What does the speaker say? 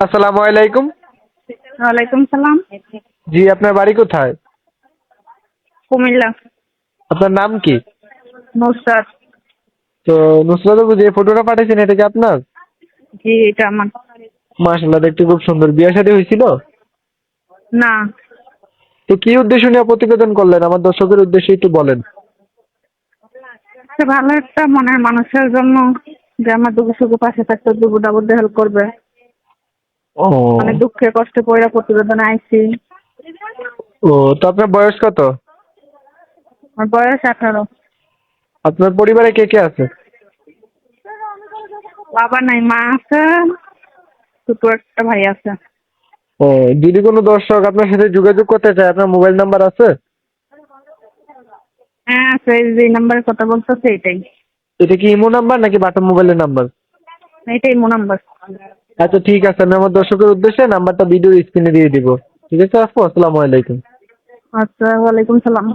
আসসালামু আলাইকুম। ওয়ালাইকুম সালাম। জি আপনার বাড়ি কোথায়? কুমিল্লা। আপনার নাম কি? নুসরাত। তো নুসরাত বাবু যে ফটোটা পাঠিয়েছেন এটা কি আপনার? জি এটা আমার। মাশাল্লাহ দেখতে খুব সুন্দর। বিয়ে শাদী হয়েছিল? না। তো কি উদ্দেশ্য নিয়ে প্রতিবেদন করলেন? আমার দর্শকের উদ্দেশ্যে একটু বলেন। ভালো একটা মনের মানুষের জন্য যে আমার দুঃখ সুখে পাশে থাকতে দুপুরটা বলতে হেল্প করবে। মানে দুঃখে কষ্টে পড়ে প্রতিবেদনে আইছি। ও তো আপনার বয়স কত? আমার বয়স আঠারো। আপনার পরিবারে কে কে আছে? বাবা নাই মা আছে ছোট একটা ভাই আছে। ও যদি কোনো দর্শক আপনার সাথে যোগাযোগ করতে চায় আপনার মোবাইল নাম্বার আছে? হ্যাঁ আছে যে নাম্বারের কথা বলতেছে এটাই এটা কি ইমো নাম্বার নাকি বাটন মোবাইলের নাম্বার? এটাই মো নাম্বার। আচ্ছা ঠিক আছে আমি আমার দর্শকের উদ্দেশ্যে নাম্বারটা ভিডিও স্ক্রিনে দিয়ে দিব। ঠিক আছে আসসালামু আলাইকুম। আচ্ছা ওয়ালাইকুম সালাম।